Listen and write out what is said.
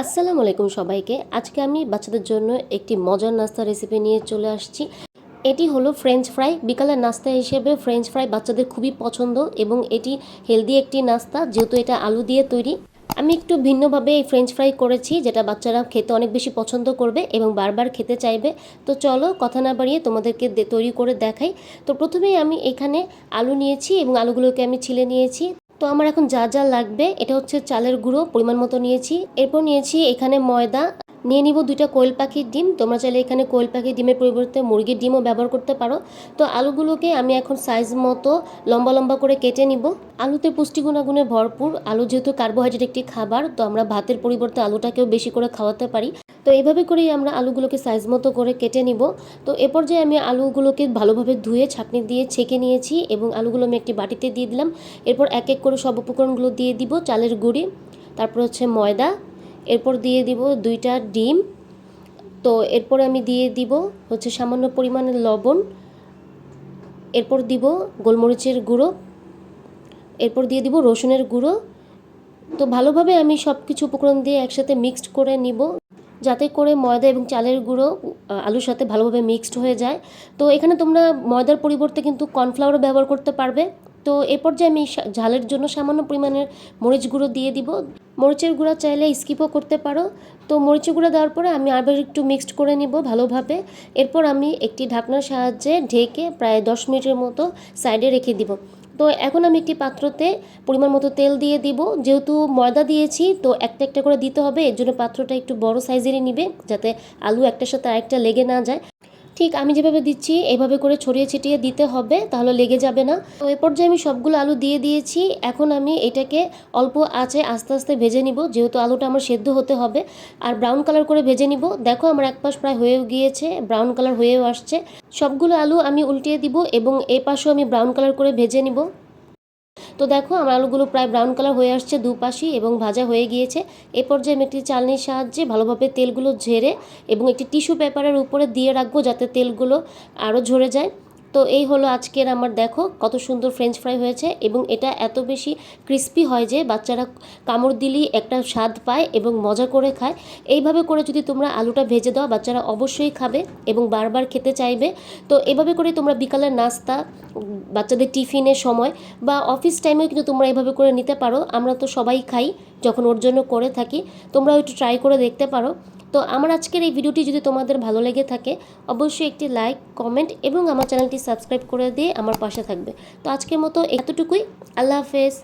আসসালামু আলাইকুম সবাইকে। আজকে আমি বাচ্চাদের জন্য একটি মজার নাস্তা রেসিপি নিয়ে চলে আসছি। এটি হলো ফ্রেঞ্চ ফ্রাই বিকালের নাস্তা হিসেবে ফ্রেঞ্চ ফ্রাই বাচ্চাদের খুবই পছন্দ এবং এটি হেলদি একটি নাস্তা, যেহেতু এটা আলু দিয়ে তৈরি। আমি একটু ভিন্নভাবে এই ফ্রেঞ্চ ফ্রাই করেছি, যেটা বাচ্চারা খেতে অনেক বেশি পছন্দ করবে এবং বারবার খেতে চাইবে। তো চলো কথা না বাড়িয়ে তোমাদেরকে তৈরি করে দেখাই। তো প্রথমেই আমি এখানে আলু নিয়েছি এবং আলুগুলোকে আমি ছিলে নিয়েছি। তো আমার এখন যা যা লাগবে, এটা হচ্ছে চালের গুঁড়ো, পরিমাণ মতো নিয়েছি। এরপর নিয়েছি এখানে ময়দা। নিয়ে নিব দুইটা কোয়েল পাখির ডিম। তোমরা চাইলে এখানে কোয়েল পাখির ডিমের পরিবর্তে মুরগির ডিমও ব্যবহার করতে পারো। তো আলুগুলোকে আমি এখন সাইজ মতো লম্বা লম্বা করে কেটে নিব। আলুতে পুষ্টি গুণাগুণে ভরপুর। আলু যেহেতু কার্বোহাইড্রেট একটি খাবার, তো আমরা ভাতের পরিবর্তে আলুটাকেও বেশি করে খাওয়াতে পারি। তো এইভাবে করেই আমরা আলুগুলোকে সাইজ মতো করে কেটে নিব। তো এ পর্যায়ে আমি আলুগুলোকে ভালোভাবে ধুয়ে ছাঁকনি দিয়ে ছেঁকে নিয়েছি এবং আলুগুলো আমি একটি বাটিতে দিয়ে দিলাম। এরপর এক এক করে সব উপকরণগুলো দিয়ে দিব, চালের গুঁড়ি, তারপর হচ্ছে ময়দা, এরপর দিয়ে দিব দুইটা ডিম। তো এরপর আমি দিয়ে দিব হচ্ছে সামান্য পরিমাণে লবণ, এরপর দিব গোলমরিচের গুঁড়ো, এরপর দিয়ে দিব রসুনের গুঁড়ো। তো ভালোভাবে আমি সব কিছু উপকরণ দিয়ে একসাথে মিক্সড করে নিব। যাতে করে ময়দা এবং চালের গুঁড়ো আলুর সাথে ভালোভাবে মিক্সড হয়ে যায়। তো এখানে তোমরা ময়দার পরিবর্তে কিন্তু কর্নফ্লাওয়ারও ব্যবহার করতে পারবে। তো এ পর্যায়ে আমি ঝালের জন্য সামান্য পরিমাণের মরিচ গুঁড়ো দিয়ে দিব। মরিচের গুঁড়া চাইলে স্কিপও করতে পারো। তো মরিচের গুঁড়া দেওয়ার পরে আমি আবার একটু মিক্সড করে নিব ভালোভাবে। এরপর আমি একটি ঢাকনার সাহায্যে ঢেকে প্রায় দশ মিনিটের মতো সাইডে রেখে দিব। তো এখন আমি একটি পাত্রতে পরিমাণ মতো তেল দিয়ে দিব। যেহেতু ময়দা দিয়েছি, তো একটা একটা করে দিতে হবে। এর জন্য পাত্রটা একটু বড় সাইজেরই নিবে, যাতে আলু একটার সাথে আরেকটা লেগে না যায়। ঠিক আমি যেভাবে দিচ্ছি, এভাবে করে ছড়িয়ে ছিটিয়ে দিতে হবে, তাহলে লেগে যাবে না। তো এ পর্যায়ে আমি সবগুলো আলু দিয়ে দিয়েছি, এখন আমি এটাকে অল্প আঁচে আস্তে আস্তে ভেজে নিব, যেহেতু আলুটা আমার সেদ্ধ হতে হবে। আর ব্রাউন কালার করে ভেজে নিব, দেখো আমার এক পাশ প্রায় হয়েও গিয়েছে ব্রাউন কালার হয়েও আসছে। সবগুলো আলু আমি উল্টিয়ে দিব এবং এ পাশেও আমি ব্রাউন কালার করে ভেজে নিব। তো দেখো, আমার আলুগুলো প্রায় ব্রাউন কালার হয়ে আসছে দুপাশি এবং ভাজা হয়ে গিয়েছে। এ পর্যায়ে আমি একটি চালনির সাহায্যে ভালোভাবে তেলগুলো ঝেড়ে এবং একটি টিস্যু পেপারের উপরে দিয়ে রাখব যাতে তেলগুলো আরও ঝরে যায়। তো এই হলো আজকের আমার দেখো, কত সুন্দর ফ্রেঞ্চ ফ্রাই হয়েছে এবং এটা এত বেশি ক্রিস্পি হয় যে বাচ্চারা কামড় দিলেই একটা স্বাদ পায় এবং মজা করে খায়। এইভাবে করে যদি তোমরা আলুটা ভেজে দাও, বাচ্চারা অবশ্যই খাবে এবং বারবার খেতে চাইবে। তো এভাবে করে তোমরা বিকালের নাস্তা, বাচ্চাদের টিফিনের সময় বা অফিস টাইমেও কিন্তু তোমরা এভাবে করে নিতে পারো। আমরা তো সবাই খাই যখন ওর জন্য করে থাকি। তোমরাও একটু ট্রাই করে দেখতে পারো। তো আমার আজকের এই ভিডিওটি যদি তোমাদের ভালো লেগে থাকে, অবশ্যই একটি লাইক, কমেন্ট এবং আমার চ্যানেলটি সাবস্ক্রাইব করে দিয়ে আমার পাশে থাকবে। তো আজকের মতো এতটুকুই। আল্লাহ হাফেজ।